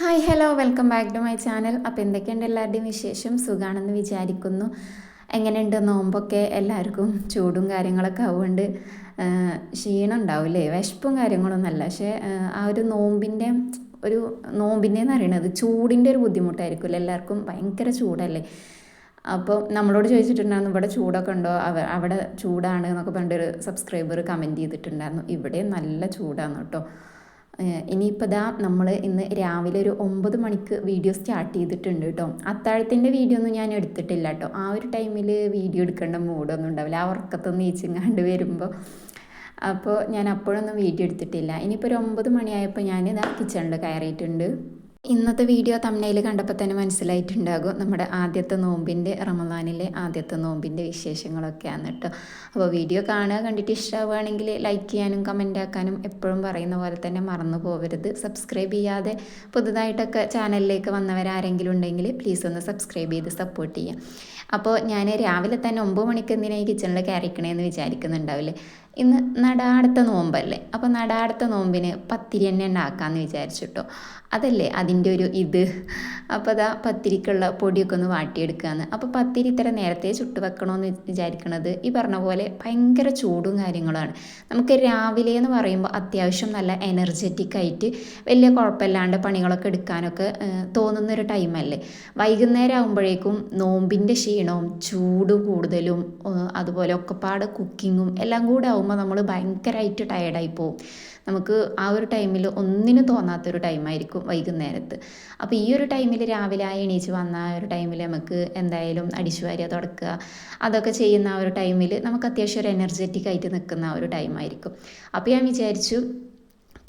Hi hello welcome back to my channel അപ്പോൾ എന്തൊക്കെയുണ്ട് എല്ലാവരുടെയും വിശേഷം? സുഖമാണെന്ന് വിചാരിക്കുന്നു. എങ്ങനെയുണ്ട്? നോമ്പൊക്കെ എല്ലാവർക്കും ചൂടും കാര്യങ്ങളൊക്കെ ആവുകൊണ്ട് ക്ഷീണം ഉണ്ടാവില്ലേ? വിശപ്പും കാര്യങ്ങളൊന്നുമല്ല പക്ഷേ ആ ഒരു നോമ്പിന്റെ ഒരു നോമ്പിന്റെ എന്ന് പറയുന്നത് ചൂടിന്റെ ഒരു ബുദ്ധിമുട്ടായിരിക്കും എല്ലാവർക്കും ഭയങ്കര ചൂടല്ലേ? അപ്പോൾ നമ്മളോട് ചോദിച്ചിട്ടുണ്ടായിരുന്നു ഇവിടെ ചൂടൊക്കെ ഉണ്ടോ? അവ അവിടെ ചൂടാണ് എന്നൊക്കെ പണ്ടൊരു സബ്സ്ക്രൈബർ കമന്റ് ചെയ്തിട്ടുണ്ടായിരുന്നു. ഇവിടെ നല്ല ചൂടാണ് കേട്ടോ. ഇനിയിപ്പോൾ ദാ നമ്മൾ ഇന്ന് രാവിലെ ഒരു ഒമ്പത് മണിക്ക് വീഡിയോ സ്റ്റാർട്ട് ചെയ്തിട്ടുണ്ട് കേട്ടോ. അത്താഴത്തിന്റെ വീഡിയോ ഒന്നും ഞാൻ എടുത്തിട്ടില്ല കേട്ടോ. ആ ഒരു ടൈമിൽ വീഡിയോ എടുക്കേണ്ട മൂഡൊന്നും ഉണ്ടാവില്ല. ആ ഉറക്കത്തൊന്നും നീച്ചിങ്ങാണ്ട് വരുമ്പോൾ അപ്പോൾ ഞാൻ അപ്പോഴൊന്നും വീഡിയോ എടുത്തിട്ടില്ല. ഇനിയിപ്പോൾ ഒരു ഒമ്പത് മണിയായപ്പോൾ ഞാൻ ഇതാ കിച്ചണിൽ കയറിയിട്ടുണ്ട്. ഇന്നത്തെ വീഡിയോ തമ്മിൽ കണ്ടപ്പോൾ തന്നെ മനസ്സിലായിട്ടുണ്ടാകും. നമ്മുടെ ആദ്യത്തെ നോമ്പിന്റെ റമദാനിലെ ആദ്യത്തെ നോമ്പിന്റെ വിശേഷങ്ങളൊക്കെയാണ് കേട്ടോ അപ്പോൾ വീഡിയോ കാണുക കണ്ടിട്ട് ഇഷ്ടമാവുകയാണെങ്കിൽ ലൈക്ക് ചെയ്യാനും കമന്റ് ആക്കാനും എപ്പോഴും പറയുന്ന പോലെ തന്നെ മറന്നു പോകരുത് സബ്സ്ക്രൈബ് ചെയ്യാതെ പുതുതായിട്ടൊക്കെ ചാനലിലേക്ക് വന്നവരാരെങ്കിലും ഉണ്ടെങ്കിൽ പ്ലീസ് ഒന്ന് സബ്സ്ക്രൈബ് ചെയ്ത് സപ്പോർട്ട് ചെയ്യാം. അപ്പോൾ ഞാൻ രാവിലെ തന്നെ ഒമ്പത് മണിക്ക് എന്തിനാണ് ഈ കിച്ചണിൽ കയറിക്കണേന്ന് വിചാരിക്കുന്നുണ്ടാവില്ലേ? ഇന്ന് നടാടത്തെ നോമ്പല്ലേ? അപ്പോൾ നടാടത്തെ നോമ്പിന് പത്തിരി തന്നെ ഉണ്ടാക്കാമെന്ന് വിചാരിച്ചു കേട്ടോ അതല്ലേ അതിന്റെ ഒരു ഇത്? അപ്പോൾ അതാ പത്തിരിക്കുള്ള പൊടിയൊക്കെ ഒന്ന് വാട്ടിയെടുക്കുകയാണ് അപ്പോൾ പത്തിരി ഇത്ര നേരത്തെ ചുട്ട് വെക്കണമെന്ന് വിചാരിക്കണത് ഈ പറഞ്ഞ പോലെ ഭയങ്കര ചൂടും കാര്യങ്ങളുമാണ്. നമുക്ക് രാവിലെ എന്ന് പറയുമ്പോൾ അത്യാവശ്യം നല്ല എനർജറ്റിക് ആയിട്ട് വലിയ കുഴപ്പമില്ലാണ്ട് പണികളൊക്കെ എടുക്കാനൊക്കെ തോന്നുന്നൊരു ടൈമല്ലേ വൈകുന്നേരം ആകുമ്പോഴേക്കും നോമ്പിന്റെ ക്ഷീണവും ചൂട് കൂടുതലും അതുപോലെ ഒക്കെപ്പാട് കുക്കിങ്ങും എല്ലാം കൂടെ ആകുമ്പോൾ നമ്മൾ ഭയങ്കരമായിട്ട് ടയർഡായി പോവും. നമുക്ക് ആ ഒരു ടൈമിൽ ഒന്നിനും തോന്നാത്തൊരു ടൈമായിരിക്കും വൈകുന്നേരത്ത്. അപ്പോൾ ഈ ഒരു ടൈമിൽ രാവിലെ ആ എണീച്ച് വന്ന ആ ഒരു ടൈമിൽ നമുക്ക് എന്തായാലും അടിച്ചു വാരി തുടക്കുക അതൊക്കെ ചെയ്യുന്ന ആ ഒരു ടൈമിൽ നമുക്ക് അത്യാവശ്യം ഒരു എനർജറ്റിക് ആയിട്ട് നിൽക്കുന്ന ആ ഒരു ടൈമായിരിക്കും അപ്പോൾ ഞാൻ വിചാരിച്ചു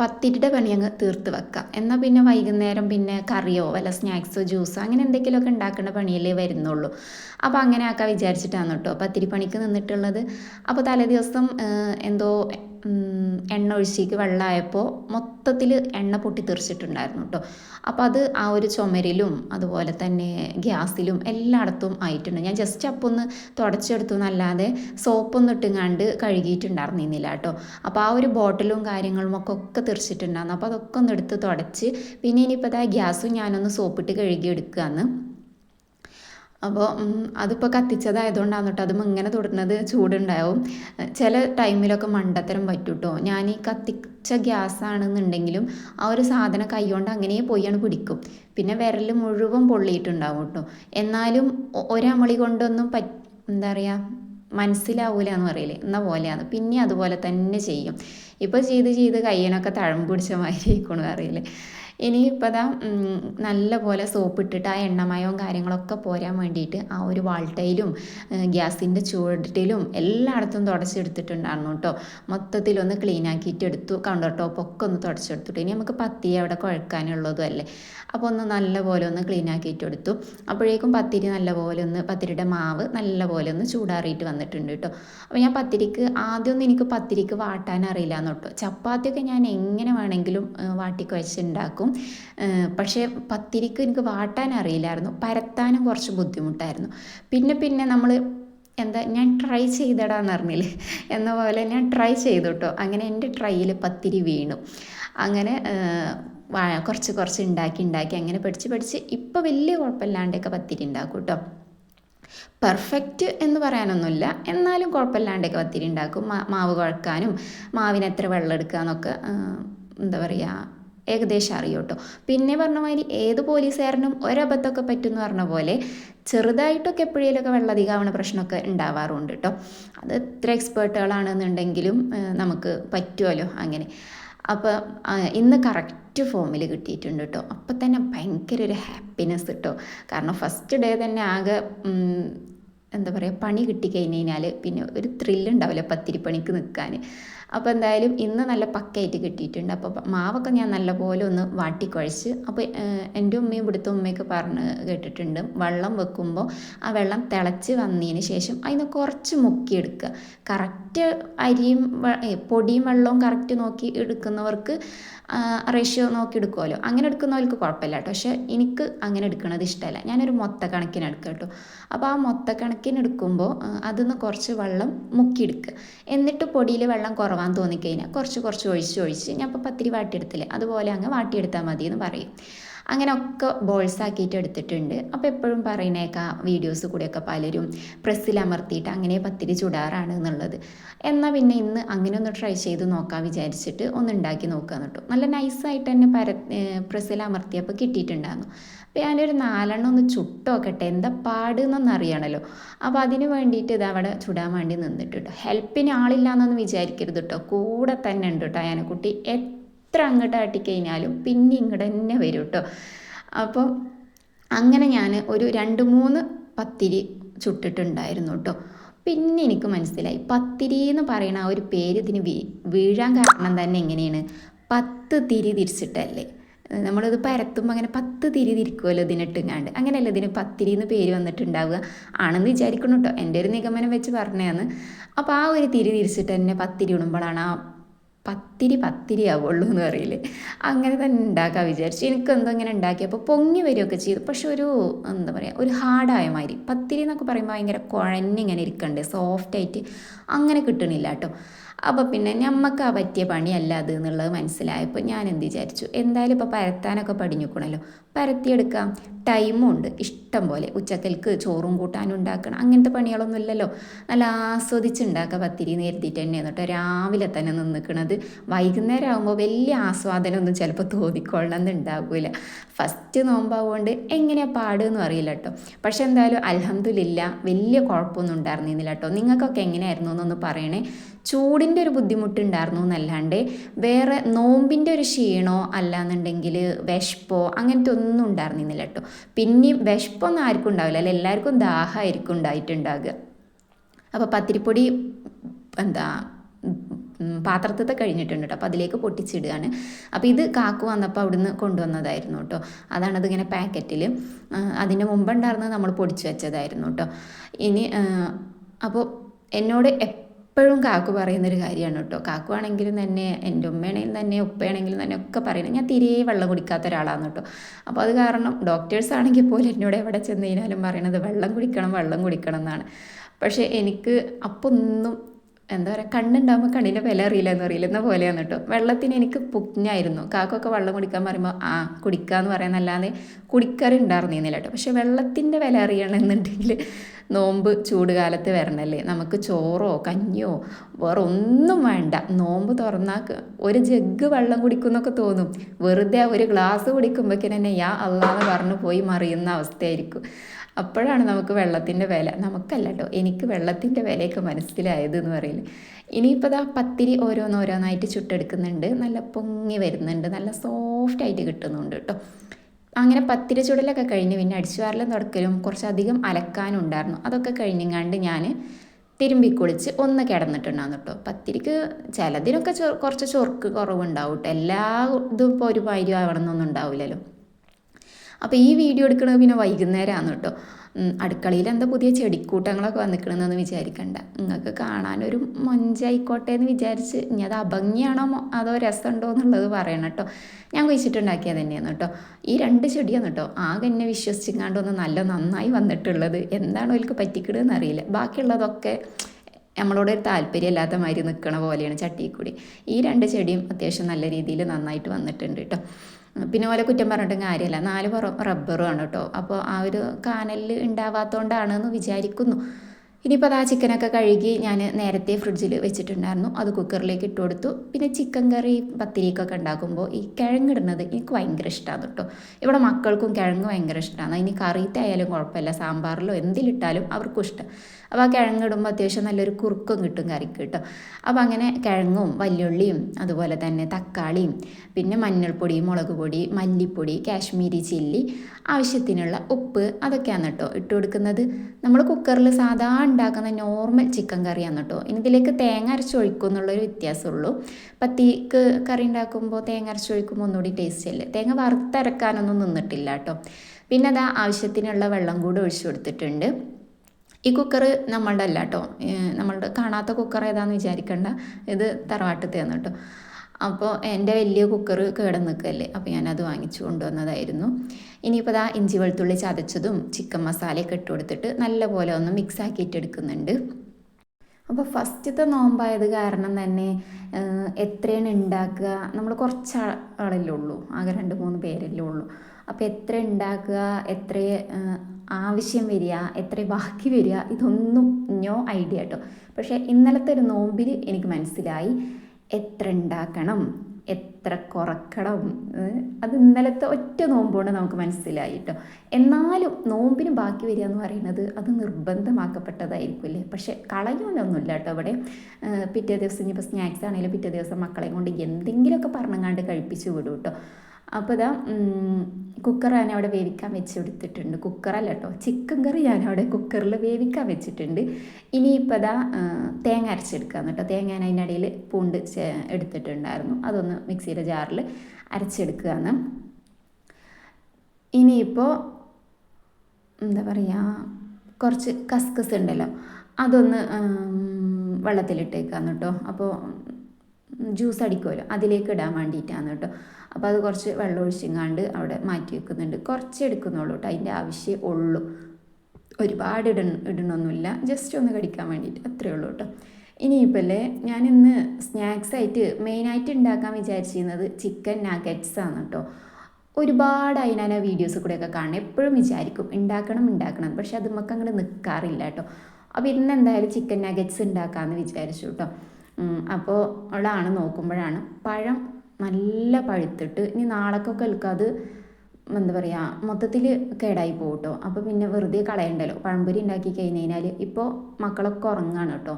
പത്തിരിയുടെ പണി അങ്ങ് തീർത്ത് വെക്കാം. എന്നാൽ പിന്നെ വൈകുന്നേരം പിന്നെ കറിയോ വല്ല സ്നാക്സോ ജ്യൂസോ അങ്ങനെ എന്തെങ്കിലുമൊക്കെ ഉണ്ടാക്കേണ്ട പണിയല്ലേ വരുന്നുള്ളൂ. അപ്പോൾ അങ്ങനെ ആക്കാൻ വിചാരിച്ചിട്ടാണ് കേട്ടോ പത്തിരി പണിക്ക് നിന്നിട്ടുള്ളത്. അപ്പോൾ തലേ ദിവസം എന്തോ എണ്ണ ഒഴിച്ചേക്ക് വെള്ളമായപ്പോൾ മൊത്തത്തിൽ എണ്ണ പൊട്ടി തെറിച്ചിട്ടുണ്ടായിരുന്നു കേട്ടോ അപ്പോൾ അത് ആ ഒരു ചുമരിലും അതുപോലെ തന്നെ ഗ്യാസിലും എല്ലായിടത്തും ആയിട്ടുണ്ട്. ഞാൻ ജസ്റ്റ് അപ്പോൾ ഒന്ന് തുടച്ചെടുത്തു എന്നല്ലാതെ സോപ്പൊന്നും ഇട്ടുങ്ങാണ്ട് കഴുകിയിട്ടുണ്ടായിരുന്നില്ല കേട്ടോ അപ്പോൾ ആ ഒരു ബോട്ടിലും കാര്യങ്ങളും ഒക്കെ ഒക്കെ തെറിച്ചിട്ടുണ്ടായിരുന്നു. അപ്പോൾ അതൊക്കെ ഒന്ന് എടുത്ത് തുടച്ച് പിന്നെ ഇനിയിപ്പോൾ അതാ ഗ്യാസും ഞാനൊന്ന് സോപ്പിട്ട് കഴുകി എടുക്കുകയാണ് അപ്പോൾ അതിപ്പോൾ കത്തിച്ചതായതുകൊണ്ടാണ് കേട്ടോ അതും ഇങ്ങനെ തുടരുന്നത് ചൂടുണ്ടാവും. ചില ടൈമിലൊക്കെ മണ്ടത്തരം പറ്റും കേട്ടോ ഞാൻ ഈ കത്തിച്ച ഗ്യാസ് ആണെന്നുണ്ടെങ്കിലും ആ ഒരു സാധനം കൈകൊണ്ട് അങ്ങനെ പോയാണ് പിടിക്കും. പിന്നെ വിരൽ മുഴുവൻ പൊള്ളിയിട്ടുണ്ടാവും കേട്ടോ. എന്നാലും ഒരമളി കൊണ്ടൊന്നും പ എന്താ പറയുക മനസ്സിലാവൂല എന്ന് പറയില്ലേ? എന്ന പോലെയാണ്. പിന്നെ അതുപോലെ തന്നെ ചെയ്യും. ഇപ്പോൾ ചെയ്ത് ചെയ്ത് കയ്യനൊക്കെ തഴമ്പ് പിടിച്ച മാതിരി ഇരിക്കണമെന്ന് അറിയില്ലേ ഇനിയിപ്പോൾ അതാ നല്ല പോലെ സോപ്പ് ഇട്ടിട്ട് ആ എണ്ണമയവും കാര്യങ്ങളൊക്കെ പോരാൻ വേണ്ടിയിട്ട് ആ ഒരു വാൾട്ടയിലും ഗ്യാസിന്റെ ചൂടിലും എല്ലായിടത്തും തുടച്ചെടുത്തിട്ടുണ്ടായിരുന്നു കേട്ടോ. മൊത്തത്തിലൊന്ന് ക്ലീൻ ആക്കിയിട്ട് എടുത്തു കൗണ്ടർ ടോപ്പൊക്കെ ഒന്ന് തുടച്ചെടുത്തിട്ട്. ഇനി നമുക്ക് പത്തിരി അവിടെ കുഴക്കാനുള്ളതും അല്ലേ. അപ്പോൾ ഒന്ന് നല്ലപോലെ ഒന്ന് ക്ലീൻ ആക്കിയിട്ട് എടുത്തു. അപ്പോഴേക്കും പത്തിരി നല്ലപോലെ ഒന്ന് പത്തിരിയുടെ മാവ് നല്ലപോലെ ഒന്ന് ചൂടാറിയിട്ട് വന്നിട്ടുണ്ട് കേട്ടോ. അപ്പോൾ ഞാൻ പത്തിരിക്ക് ആദ്യമൊന്നും എനിക്ക് പത്തിരിക്ക് വാട്ടാൻ അറിയില്ല എന്ന് കേട്ടോ. ചപ്പാത്തിയൊക്കെ ഞാൻ എങ്ങനെ വേണമെങ്കിലും വാട്ടി പക്ഷേ പത്തിരിക്ക് എനിക്ക് വാട്ടാൻ അറിയില്ലായിരുന്നു. പരത്താനും കുറച്ച് ബുദ്ധിമുട്ടായിരുന്നു. പിന്നെ പിന്നെ നമ്മൾ എന്താ ഞാൻ ട്രൈ ചെയ്തടാന്ന് പറഞ്ഞില്ലേ എന്ന പോലെ ഞാൻ ട്രൈ ചെയ്തു കേട്ടോ അങ്ങനെ എന്റെ ട്രൈയിൽ പത്തിരി വീണു. അങ്ങനെ കുറച്ച് കുറച്ച് ഉണ്ടാക്കി ഉണ്ടാക്കി അങ്ങനെ പഠിച്ച് പഠിച്ച് ഇപ്പോൾ വലിയ കുഴപ്പമില്ലാണ്ടൊക്കെ പത്തിരി ഉണ്ടാക്കും കേട്ടോ പെർഫെക്റ്റ് എന്ന് പറയാനൊന്നുമില്ല. എന്നാലും കുഴപ്പമില്ലാണ്ടൊക്കെ പത്തിരി ഉണ്ടാക്കും. മാവ് കുഴക്കാനും മാവിന് എത്ര വെള്ളം എടുക്കുക എന്നൊക്കെ എന്താ പറയുക ഏകദേശം അറിയും കേട്ടോ പിന്നെ പറഞ്ഞ മാതിരി ഏത് പോലീസുകാരനും ഒരബദ്ധമൊക്കെ പറ്റുമെന്ന് പറഞ്ഞ പോലെ ചെറുതായിട്ടൊക്കെ എപ്പോഴേലൊക്കെ വെള്ളധികാവണ പ്രശ്നമൊക്കെ ഉണ്ടാവാറുണ്ട് കേട്ടോ അത് എത്ര എക്സ്പേർട്ടുകളാണെന്നുണ്ടെങ്കിലും നമുക്ക് പറ്റുമല്ലോ അങ്ങനെ. അപ്പോൾ ഇന്ന് കറക്റ്റ് ഫോമിൽ കിട്ടിയിട്ടുണ്ട് കേട്ടോ അപ്പം തന്നെ ഭയങ്കര ഒരു ഹാപ്പിനെസ് കിട്ടോ കാരണം ഫസ്റ്റ് ഡേ തന്നെ ആകെ എന്താ പറയുക പണി കിട്ടിക്കഴിഞ്ഞ് കഴിഞ്ഞാൽ പിന്നെ ഒരു ത്രില്ലുണ്ടാവില്ല പത്തിരിപ്പണിക്ക് നിൽക്കാൻ അപ്പോൾ എന്തായാലും ഇന്ന് നല്ല പക്കയായിട്ട് കിട്ടിയിട്ടുണ്ട്. അപ്പോൾ മാവൊക്കെ ഞാൻ നല്ലപോലെ ഒന്ന് വാട്ടിക്കുഴച്ച്. അപ്പോൾ എന്റെ ഉമ്മയും ഇവിടുത്തെ ഉമ്മയൊക്കെ പറഞ്ഞ് കേട്ടിട്ടുണ്ട്. വെള്ളം വെക്കുമ്പോൾ ആ വെള്ളം തിളച്ച് വന്നതിന് ശേഷം അതിന് കുറച്ച് മുക്കിയെടുക്കുക. കറക്റ്റ് അരിയും പൊടിയും വെള്ളവും കറക്റ്റ് നോക്കി എടുക്കുന്നവർക്ക് റേഷ്യോ നോക്കി എടുക്കുമല്ലോ അങ്ങനെ എടുക്കുന്നവർക്ക് കുഴപ്പമില്ല കേട്ടോ. പക്ഷേ എനിക്ക് അങ്ങനെ എടുക്കുന്നത് ഇഷ്ടമല്ല. ഞാനൊരു മൊത്ത കണക്കിന് എടുക്കുക കേട്ടോ. അപ്പോൾ ആ മൊത്ത കണക്കിന് എടുക്കുമ്പോൾ അതിൽ കുറച്ച് വെള്ളം മുക്കിയെടുക്കുക എന്നിട്ട് പൊടിയിൽ വെള്ളം കുറവാൻ തോന്നിക്കഴിഞ്ഞാൽ കുറച്ച് കുറച്ച് ഒഴിച്ച് ഒഴിച്ച് ഞാൻ ഇപ്പോൾ പത്തിരി വാട്ടിയെടുത്തില്ലേ അതുപോലെ അങ്ങ് വാട്ടിയെടുത്താൽ മതി എന്ന് പറയും. അങ്ങനെ ഒക്കെ ബോൾസ് ആക്കിയിട്ട് എടുത്തിട്ടുണ്ട്. അപ്പോൾ എപ്പോഴും പറയുന്നേക്കാ വീഡിയോസ് കൂടെയൊക്കെ പലരും പ്രസ്സിൽ അമർത്തിയിട്ട് അങ്ങനെ പത്തിരി ചുടാറാണ് എന്നുള്ളത്. എന്നാൽ പിന്നെ ഇന്ന് അങ്ങനെ ഒന്ന് ട്രൈ ചെയ്ത് നോക്കാൻ വിചാരിച്ചിട്ട് ഒന്ന് ഉണ്ടാക്കി നോക്കുക കേട്ടോ. നല്ല നൈസായിട്ട് തന്നെ പര പ്രസ്സിൽ അമർത്തിയപ്പോൾ കിട്ടിയിട്ടുണ്ടായിരുന്നു. അപ്പോൾ ഞാനൊരു നാലെണ്ണം ഒന്ന് ചുട്ടോക്കട്ടെ എന്താ പാട് എന്നൊന്നും അറിയണമല്ലോ അപ്പോൾ അതിന് വേണ്ടിയിട്ട് ഇത് അവിടെ ചുടാൻ വേണ്ടി നിന്നിട്ട് ഹെൽപ്പിന് ആളില്ല എന്നൊന്നും വിചാരിക്കരുത് കേട്ടോ. കൂടെ തന്നെ ഉണ്ട് കേട്ടോ ആനക്കുട്ടി എത്ര അങ്ങോട്ട് ആട്ടിക്കഴിഞ്ഞാലും പിന്നെ ഇങ്ങോട്ട് തന്നെ വരും കേട്ടോ അപ്പോൾ അങ്ങനെ ഞാൻ ഒരു രണ്ട് മൂന്ന് പത്തിരി ചുട്ടിട്ടുണ്ടായിരുന്നു കേട്ടോ പിന്നെ എനിക്ക് മനസ്സിലായി. പത്തിരി എന്ന് പറയുന്ന ആ ഒരു പേര് ഇതിന് വീഴാൻ കാരണം തന്നെ എങ്ങനെയാണ്? പത്ത് തിരി തിരിച്ചിട്ടല്ലേ. നമ്മളിത് പരത്തുമ്പോൾ അങ്ങനെ പത്ത് തിരി തിരിക്കുമല്ലോ ഇതിനിട്ടുങ്ങാണ്ട്. അങ്ങനെയല്ല ഇതിന് പത്തിരി എന്ന് പേര് വന്നിട്ടുണ്ടാവുക? ആണെന്ന് വിചാരിക്കണം കേട്ടോ എന്റെ ഒരു നിഗമനം വെച്ച് പറഞ്ഞതാണ്. അപ്പോൾ ആ ഒരു തിരി തിരിച്ചിട്ട് തന്നെ പത്തിരി ഇടുമ്പോഴാണ് ആ പത്തിരി പത്തിരി ആവുള്ളൂ എന്ന് പറയില്ലേ. അങ്ങനെ തന്നെ ഉണ്ടാക്കാൻ വിചാരിച്ചു. എനിക്കെന്തോ ഇങ്ങനെ ഉണ്ടാക്കിയപ്പോൾ പൊങ്ങി വരികയൊക്കെ ചെയ്തു. പക്ഷെ ഒരു എന്താ പറയുക ഒരു ഹാർഡായ മാതിരി. പത്തിരി എന്നൊക്കെ പറയുമ്പോൾ ഭയങ്കര കുഴഞ്ഞിങ്ങനെ ഇരിക്കണ്ടേ സോഫ്റ്റായിട്ട് അങ്ങനെ കിട്ടണില്ല കേട്ടോ. അപ്പോൾ പിന്നെ ഞമ്മക്ക് ആ പറ്റിയ പണിയല്ല അത് എന്നുള്ളത് മനസ്സിലായപ്പോൾ ഞാൻ എന്ത് വിചാരിച്ചു. എന്തായാലും ഇപ്പോൾ പരത്താനൊക്കെ പടിഞ്ഞുക്കണല്ലോ. പരത്തിയെടുക്കാം. ടൈമും ഉണ്ട്. ഇഷ്ടം പോലെ. ഉച്ചക്കൽക്ക് ചോറും കൂട്ടാനും ഉണ്ടാക്കണം. അങ്ങനത്തെ പണികളൊന്നും ഇല്ലല്ലോ നല്ല ആസ്വദിച്ചുണ്ടാക്കുക പത്തിരി നേരത്തിയിട്ട് തന്നെ എന്നിട്ട് രാവിലെ തന്നെ നിന്നിക്കണത്. വൈകുന്നേരം ആകുമ്പോൾ വലിയ ആസ്വാദനമൊന്നും ചിലപ്പോൾ തോന്നിക്കൊള്ളണമെന്ന് ഉണ്ടാകില്ല ഫസ്റ്റ് നോമ്പാവുകൊണ്ട് എങ്ങനെയാണ് പാടുമെന്ന് അറിയില്ല കേട്ടോ പക്ഷെ എന്തായാലും അലഹമ്മദില്ല വലിയ കുഴപ്പമൊന്നും ഉണ്ടായിരുന്നില്ല കേട്ടോ നിങ്ങൾക്കൊക്കെ എങ്ങനെയായിരുന്നു എന്നൊന്ന് പറയണേ. ചൂടിന്റെ ഒരു ബുദ്ധിമുട്ടുണ്ടായിരുന്നു എന്നല്ലാണ്ട് വേറെ നോമ്പിന്റെ ഒരു ക്ഷീണോ അല്ലാന്നുണ്ടെങ്കിൽ വിശപ്പോ അങ്ങനത്തെ ഒന്നും ഉണ്ടായിരുന്നില്ല കേട്ടോ പിന്നെയും വിശപ്പൊന്നും ആർക്കും ഉണ്ടാവില്ല. അല്ല എല്ലാവർക്കും ദാഹമായിരിക്കും ഉണ്ടായിട്ടുണ്ടാകുക അപ്പോൾ പത്തിരിപ്പൊടി എന്താ പാത്രത്തെ കഴിഞ്ഞിട്ടുണ്ട് കേട്ടോ. അപ്പോൾ അതിലേക്ക് പൊട്ടിച്ചിടുകയാണ്. അപ്പോൾ ഇത് കാക്കു വന്നപ്പോൾ അവിടുന്ന് കൊണ്ടുവന്നതായിരുന്നു കേട്ടോ. അതാണത് ഇങ്ങനെ പാക്കറ്റിൽ അതിന്റെ മുമ്പുണ്ടായിരുന്നത് നമ്മൾ പൊടിച്ചു വെച്ചതായിരുന്നു കേട്ടോ. ഇനി അപ്പോൾ എന്നോട് എപ്പോഴും കാക്കു പറയുന്നൊരു കാര്യമാണ് കേട്ടോ. കാക്കു ആണെങ്കിലും തന്നെ എന്റെ ഉമ്മയാണെങ്കിലും തന്നെ ഉപ്പയാണെങ്കിലും തന്നെ ഒക്കെ പറയുന്നത് ഞാൻ തീരെ വെള്ളം കുടിക്കാത്ത ഒരാളാണ് കേട്ടോ. അപ്പോൾ അത് കാരണം ഡോക്ടേഴ്സ് ആണെങ്കിൽ പോലും എന്നോട് എവിടെ ചെന്ന് കഴിഞ്ഞാലും പറയണത് വെള്ളം കുടിക്കണം വെള്ളം കുടിക്കണം എന്നാണ്. പക്ഷേ എനിക്ക് അപ്പോൾ ഒന്നും എന്താ പറയുക കണ്ണുണ്ടാകുമ്പോൾ കണ്ണിന്റെ വില അറിയില്ല എന്ന് അറിയില്ല. എന്ന പോലെയാണ് കേട്ടോ. വെള്ളത്തിന് എനിക്ക് പുഞ്ഞായിരുന്നു. കാക്കൊക്കെ വെള്ളം കുടിക്കാൻ പറയുമ്പോൾ ആ കുടിക്കാന്ന് പറയുന്നല്ലാതെ കുടിക്കാറുണ്ടായിരുന്നില്ല കേട്ടോ. പക്ഷേ വെള്ളത്തിന്റെ വില അറിയണമെന്നുണ്ടെങ്കിൽ നോമ്പ് ചൂട് കാലത്ത് വരണല്ലേ? നമുക്ക് ചോറോ കഞ്ഞിയോ വേറെ ഒന്നും വേണ്ട. നോമ്പ് തുറന്നാൽ ഒരു ജഗ് വെള്ളം കുടിക്കുന്നൊക്കെ തോന്നും. വെറുതെ ഒരു ഗ്ലാസ് കുടിക്കുമ്പോഴേക്കും തന്നെ യാ അള്ളാന്ന് പറഞ്ഞു പോയി മറിയുന്ന അവസ്ഥയായിരിക്കും. അപ്പോഴാണ് നമുക്ക് വെള്ളത്തിന്റെ വില. നമുക്കല്ല എനിക്ക് വെള്ളത്തിന്റെ വിലയൊക്കെ മനസ്സിലായത് എന്ന് പറയില്ലേ ഇനിയിപ്പോൾ ദാ പത്തിരി ഓരോന്നോരോന്നായിട്ട് ചുട്ടെടുക്കുന്നുണ്ട്. നല്ല പൊങ്ങി വരുന്നുണ്ട്. നല്ല സോഫ്റ്റായിട്ട് കിട്ടുന്നുണ്ട് കേട്ടോ അങ്ങനെ പത്തിരി ചുടലൊക്കെ കഴിഞ്ഞ് പിന്നെ അടിച്ചുവാരലും തുടക്കലും കുറച്ചധികം അലക്കാനും ഉണ്ടായിരുന്നു അതൊക്കെ കഴിഞ്ഞെങ്ങാണ്ട് ഞാൻ തിരുമ്പി കുളിച്ച് ഒന്ന് കിടന്നിട്ടുണ്ടാകുന്നു കേട്ടോ. പത്തിരിക്ക് ചിലതിനൊക്കെ കുറച്ച് ചൊർക്ക് കുറവുണ്ടാവും കേട്ടോ. എല്ലാ ഇതും ഇപ്പോൾ ഒരു മാതിരി ആവണമെന്നൊന്നും ഉണ്ടാവില്ലല്ലോ. അപ്പോൾ ഈ വീഡിയോ എടുക്കുന്നത് പിന്നെ വൈകുന്നേരമാണ് കേട്ടോ അടുക്കളയിൽ എന്താ പുതിയ ചെടിക്കൂട്ടങ്ങളൊക്കെ വന്നിക്കണമെന്ന് വിചാരിക്കണ്ട. നിങ്ങൾക്ക് കാണാനൊരു മൊഞ്ചായിക്കോട്ടെ എന്ന് വിചാരിച്ച് ഇനി അത് അഭംഗിയാണോ അതോ രസമുണ്ടോ എന്നുള്ളത് പറയണം കേട്ടോ ഞാൻ കുഴിച്ചിട്ടുണ്ടാക്കിയത് തന്നെയാണ് കേട്ടോ ഈ രണ്ട് ചെടിയാണ് കേട്ടോ ആകെ എന്നെ വിശ്വസിച്ചിങ്ങാണ്ടൊന്ന് നല്ല നന്നായി വന്നിട്ടുള്ളത്. എന്താണോ എനിക്ക് പറ്റിക്കിടുകയെന്ന് അറിയില്ല. ബാക്കിയുള്ളതൊക്കെ നമ്മളോട് ഒരു താല്പര്യമില്ലാത്ത മാതിരി നിൽക്കണ പോലെയാണ് ചട്ടിയിൽ കൂടി. ഈ രണ്ട് ചെടിയും അത്യാവശ്യം നല്ല രീതിയിൽ നന്നായിട്ട് വന്നിട്ടുണ്ട് കേട്ടോ പിന്നെ ഓലെ കുറ്റം പറഞ്ഞിട്ടും കാര്യമല്ല നാല് പുറം റബ്ബറുമാണ് കേട്ടോ അപ്പോൾ ആ ഒരു കാനലിൽ ഉണ്ടാവാത്തതുകൊണ്ടാണെന്ന് വിചാരിക്കുന്നു. ഇനിയിപ്പോൾ അത് ആ ചിക്കനൊക്കെ കഴുകി ഞാൻ നേരത്തെ ഫ്രിഡ്ജിൽ വെച്ചിട്ടുണ്ടായിരുന്നു. അത് കുക്കറിലേക്ക് ഇട്ട് കൊടുത്തു. പിന്നെ ചിക്കൻ കറി പത്തിരിക്കൊക്കെ ഉണ്ടാക്കുമ്പോൾ ഈ കിഴങ്ങിടുന്നത് എനിക്ക് ഭയങ്കര ഇഷ്ടമാണ് കേട്ടോ ഇവിടെ മക്കൾക്കും കിഴങ്ങ് ഭയങ്കര ഇഷ്ടമാണ് ഇനി കറിയിട്ടായാലും കുഴപ്പമില്ല. സാമ്പാറിലോ എന്തിലിട്ടാലും അവർക്കും ഇഷ്ടം. അപ്പോൾ ആ കിഴങ്ങിടുമ്പോൾ അത്യാവശ്യം നല്ലൊരു കുറുക്കും കിട്ടും കറിക്ക് കേട്ടോ അപ്പോൾ അങ്ങനെ കിഴങ്ങും വല്യുള്ളിയും അതുപോലെ തന്നെ തക്കാളിയും പിന്നെ മഞ്ഞൾപ്പൊടി മുളക് പൊടി മല്ലിപ്പൊടി കാശ്മീരി ചില്ലി ആവശ്യത്തിനുള്ള ഉപ്പ് അതൊക്കെയാണ് കേട്ടോ ഇട്ട് കൊടുക്കുന്നത്. നമ്മൾ കുക്കറിൽ സാധാ ഉണ്ടാക്കുന്ന നോർമൽ ചിക്കൻ കറിയാണ് കേട്ടോ ഇതിലേക്ക് തേങ്ങ അരച്ചൊഴിക്കും എന്നുള്ളൊരു വ്യത്യാസമുള്ളൂ. പത്തിക്ക് കറി ഉണ്ടാക്കുമ്പോൾ തേങ്ങ അരച്ചൊഴിക്കുമ്പോൾ ഒന്നുകൂടി ടേസ്റ്റ് അല്ലേ? തേങ്ങ വറുത്തരക്കാനൊന്നും നിന്നിട്ടില്ല കേട്ടോ പിന്നെ അതാ ആവശ്യത്തിനുള്ള വെള്ളം കൂടെ ഒഴിച്ചു കൊടുത്തിട്ടുണ്ട്. ഈ കുക്കർ നമ്മളുടെ അല്ല കേട്ടോ നമ്മളുടെ കാണാത്ത കുക്കർ ഏതാണെന്ന് വിചാരിക്കണ്ട. ഇത് തറവാട്ടത്തേന്ന് കേട്ടോ അപ്പോൾ എന്റെ വലിയ കുക്കർ കേടൻ നിൽക്കല്ലേ? അപ്പോൾ ഞാനത് വാങ്ങിച്ചു കൊണ്ടുവന്നതായിരുന്നു. ഇനിയിപ്പോൾ ഇതാ ഇഞ്ചി വെളുത്തുള്ളി ചതച്ചതും ചിക്കൻ മസാലയൊക്കെ ഇട്ട് കൊടുത്തിട്ട് നല്ലപോലെ ഒന്ന് മിക്സ് ആക്കിയിട്ട് എടുക്കുന്നുണ്ട്. അപ്പോൾ ഫസ്റ്റത്തെ നോമ്പായത് കാരണം തന്നെ എത്രയാണ് ഉണ്ടാക്കുക നമ്മൾ കുറച്ച് ആളല്ലേ ഉള്ളൂ. ആകെ രണ്ട് മൂന്ന് പേരല്ലേ ഉള്ളൂ. അപ്പോൾ എത്ര ഉണ്ടാക്കുക എത്ര ആവശ്യം വരിക എത്ര ബാക്കി വരിക ഇതൊന്നും നോ ഐഡിയ കേട്ടോ. പക്ഷേ ഇന്നലത്തെ ഒരു നോമ്പിൽ എനിക്ക് മനസ്സിലായി എത്ര ഉണ്ടാക്കണം എത്ര കുറക്കണം അത് ഇന്നലത്തെ ഒറ്റ നോമ്പുകൊണ്ട് നമുക്ക് മനസ്സിലായി കേട്ടോ. എന്നാലും നോമ്പിന് ബാക്കി വരിക എന്ന് പറയുന്നത് അത് നിർബന്ധമാക്കപ്പെട്ടതായിരിക്കില്ലേ പക്ഷേ കളയുന്നൊന്നുമില്ല കേട്ടോ അവിടെ പിറ്റേ ദിവസം ഇനിയിപ്പോൾ സ്നാക്സ് ആണെങ്കിലും പിറ്റേ ദിവസം മക്കളെ കൊണ്ട് എന്തെങ്കിലുമൊക്കെ പറഞ്ഞങ്ങാണ്ട് കഴിപ്പിച്ച് വിടും കേട്ടോ. അപ്പോൾ ഇതാ കുക്കർ ഞാൻ അവിടെ വേവിക്കാൻ വെച്ച് കൊടുത്തിട്ടുണ്ട് കുക്കറല്ല കേട്ടോ ചിക്കൻ കറി ഞാൻ അവിടെ കുക്കറിൽ വേവിക്കാൻ വെച്ചിട്ടുണ്ട്. ഇനിയിപ്പോൾ ഇതാ തേങ്ങ അരച്ചെടുക്കാന്ന് കേട്ടോ. തേങ്ങ ഞാൻ അതിനിടയിൽ പൂണ്ട് എടുത്തിട്ടുണ്ടായിരുന്നു. അതൊന്ന് മിക്സിയുടെ ജാറിൽ അരച്ചെടുക്കുകയാണ് ഇനിയിപ്പോൾ എന്താ പറയുക കുറച്ച് കസ്കസ് ഉണ്ടല്ലോ അതൊന്ന് വെള്ളത്തിലിട്ടേക്കാന്ന് കേട്ടോ. അപ്പോൾ ജ്യൂസ് അടിക്കുമല്ലോ അതിലേക്ക് ഇടാൻ വേണ്ടിയിട്ടാണ് കേട്ടോ. അപ്പോൾ അത് കുറച്ച് വെള്ളം ഒഴിച്ചിങ്ങാണ്ട് അവിടെ മാറ്റി വെക്കുന്നുണ്ട്. കുറച്ച് എടുക്കുന്നുള്ളൂ കേട്ടോ അതിന്റെ ആവശ്യമേ ഉള്ളൂ. ഒരുപാട് ഇട ഇടണമൊന്നുമില്ല ജസ്റ്റ് ഒന്ന് കടിക്കാൻ വേണ്ടിയിട്ട് അത്രയേ ഉള്ളൂ കേട്ടോ ഇനിയിപ്പോൾ അല്ലേ ഞാനിന്ന് സ്നാക്സ് ആയിട്ട് മെയിനായിട്ട് ഉണ്ടാക്കാൻ വിചാരിച്ചിരുന്നത് ചിക്കൻ നഗറ്റ്സ് ആണ് കേട്ടോ ഒരുപാട് അതിനാണ് വീഡിയോസ് കൂടെയൊക്കെ കാണണം. എപ്പോഴും വിചാരിക്കും ഉണ്ടാക്കണം ഉണ്ടാക്കണം. പക്ഷെ അത് നമുക്ക് അങ്ങോട്ട് നിൽക്കാറില്ല കേട്ടോ അപ്പോൾ ഇന്ന് എന്തായാലും ചിക്കൻ നഗറ്റ്സ് ഉണ്ടാക്കാമെന്ന് വിചാരിച്ചു കേട്ടോ അപ്പോൾ ഉള്ളതാണ് നോക്കുമ്പോഴാണ് പഴം നല്ല പഴുത്തിട്ട് ഇനി നാളേക്കൊക്കെ അത് എന്താ പറയുക മൊത്തത്തിൽ കേടായി പോകും കേട്ടോ അപ്പോൾ പിന്നെ വെറുതെ കളയണ്ടല്ലോ. പഴംപൊരി ഉണ്ടാക്കി കഴിഞ്ഞ് കഴിഞ്ഞാൽ ഇപ്പോൾ മക്കളൊക്കെ ഉറങ്ങാണ് കേട്ടോ.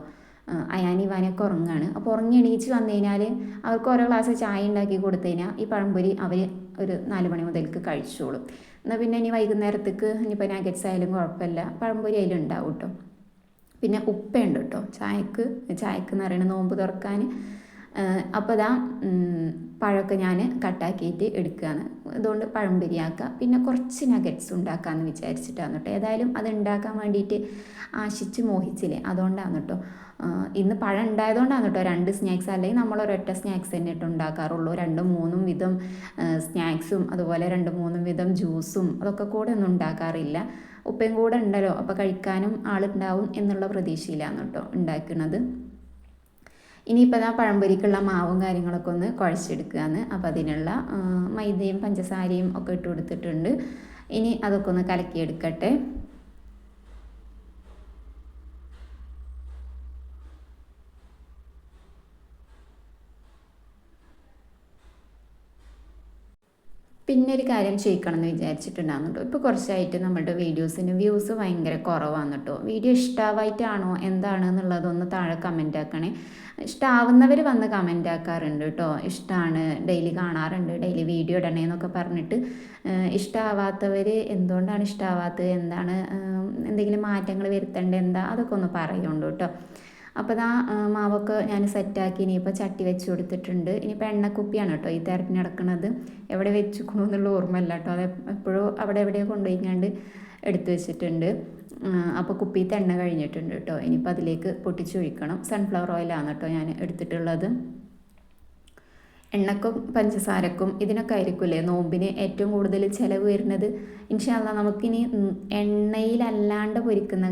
അയാനി വാനൊക്കെ ഉറങ്ങാണ്. അപ്പോൾ ഉറങ്ങി എണീച്ച് വന്നു കഴിഞ്ഞാൽ അവർക്ക് ഓരോ ഗ്ലാസ് ചായ ഉണ്ടാക്കി കൊടുത്തു കഴിഞ്ഞാൽ ഈ പഴംപൊരി അവർ ഒരു നാല് മണി മുതൽക്ക് കഴിച്ചോളും. എന്നാൽ പിന്നെ ഇനി വൈകുന്നേരത്തേക്ക് ഇനിയിപ്പോൾ നാഗറ്റ്സ് ആയാലും കുഴപ്പമില്ല. പഴംപൊരി അതിലും ഉണ്ടാവും കേട്ടോ. പിന്നെ ഉപ്പയുണ്ട് കേട്ടോ. ചായക്ക് ചായക്ക് എന്ന് പറയുന്നത് നോമ്പ് തുറക്കാൻ. അപ്പോൾ ഇതാ പഴമൊക്കെ ഞാൻ കട്ടാക്കിയിട്ട് എടുക്കുകയാണ്. അതുകൊണ്ട് പഴം ബിരിയാക്കുക പിന്നെ കുറച്ച് നഗറ്റ്സ് ഉണ്ടാക്കാമെന്ന് വിചാരിച്ചിട്ടാണ് കേട്ടോ. ഏതായാലും അത് ഉണ്ടാക്കാൻ വേണ്ടിയിട്ട് ആശിച്ച് മോഹിച്ചില്ലേ? അതുകൊണ്ടാണ് കേട്ടോ. ഇന്ന് പഴം ഉണ്ടായതുകൊണ്ടാണ് കേട്ടോ. രണ്ട് സ്നാക്സ് അല്ലെങ്കിൽ നമ്മൾ ഒരൊറ്റ സ്നാക്സ് തന്നെ ഇട്ട് ഉണ്ടാക്കാറുള്ളൂ. രണ്ടും മൂന്നും വിധം സ്നാക്സും അതുപോലെ രണ്ട് മൂന്നും വിധം ജ്യൂസും അതൊക്കെ കൂടെ ഒന്നും ഉണ്ടാക്കാറില്ല. ഉപ്പയും കൂടെ ഉണ്ടല്ലോ. അപ്പോൾ കഴിക്കാനും ആളുണ്ടാവും എന്നുള്ള പ്രതീക്ഷയിലാണ് കേട്ടോ ഉണ്ടാക്കുന്നത്. ഇനിയിപ്പോൾ ആ പഴംപൊരിക്കുള്ള മാവും കാര്യങ്ങളൊക്കെ ഒന്ന് കുഴച്ചെടുക്കുകയാണ് അപ്പോൾ അതിനുള്ള മൈദയും പഞ്ചസാരയും ഒക്കെ ഇട്ട് കൊടുത്തിട്ടുണ്ട്. ഇനി അതൊക്കെ ഒന്ന് കലക്കിയെടുക്കട്ടെ. പിന്നെ ഒരു കാര്യം ചോദിക്കണം എന്ന് വിചാരിച്ചിട്ടുണ്ടാകുന്നു കേട്ടോ ഇപ്പോൾ കുറച്ചായിട്ട് നമ്മളുടെ വീഡിയോസിന് വ്യൂസ് ഭയങ്കര കുറവാണ് കേട്ടോ വീഡിയോ ഇഷ്ടാവായിട്ടാണോ? എന്താണ് എന്നുള്ളതൊന്ന് താഴെ കമന്റ് ആക്കണേ. ഇഷ്ടാവുന്നവർ വന്ന് കമന്റ് ആക്കാറുണ്ട് കേട്ടോ ഇഷ്ടമാണ് ഡെയിലി കാണാറുണ്ട് ഡെയിലി വീഡിയോ ഇടണേ എന്നൊക്കെ പറഞ്ഞിട്ട്. ഇഷ്ടമാവാത്തവർ എന്തുകൊണ്ടാണ് ഇഷ്ടമാവാത്തത് എന്താണ് എന്തെങ്കിലും മാറ്റങ്ങൾ വരുത്തേണ്ടത്? എന്താ? അതൊക്കെ ഒന്ന് പറയുന്നുണ്ട് കേട്ടോ അപ്പോൾ ആ മാവൊക്കെ ഞാൻ സെറ്റാക്കി ഇനിയിപ്പോൾ ചട്ടി വെച്ച് കൊടുത്തിട്ടുണ്ട്. ഇനിയിപ്പോൾ എണ്ണക്കുപ്പിയാണ് കേട്ടോ ഈ തിരഞ്ഞ് നടക്കുന്നത് എവിടെ വെച്ചുക്കണോ എന്നുള്ള ഓർമ്മയില്ല കേട്ടോ. അത് എപ്പോഴും അവിടെ എവിടെയോ കൊണ്ടുപോയിക്കാണ്ട് എടുത്തു വെച്ചിട്ടുണ്ട്. അപ്പോൾ കുപ്പിയിൽ എണ്ണ കഴിഞ്ഞിട്ടുണ്ട് കേട്ടോ. ഇനിയിപ്പോൾ അതിലേക്ക് പൊട്ടിച്ചൊഴിക്കണം സൺഫ്ലവർ ഓയിലാണ് കേട്ടോ ഞാൻ എടുത്തിട്ടുള്ളത്. എണ്ണക്കും പഞ്ചസാരക്കും ഇതിനൊക്കെ ആയിരിക്കില്ലേ? നോമ്പിന് ഏറ്റവും കൂടുതൽ ചിലവ് വരുന്നത്? ഇൻഷാല്ല നമുക്കിനി എണ്ണയിലല്ലാണ്ട് പൊരിക്കുന്ന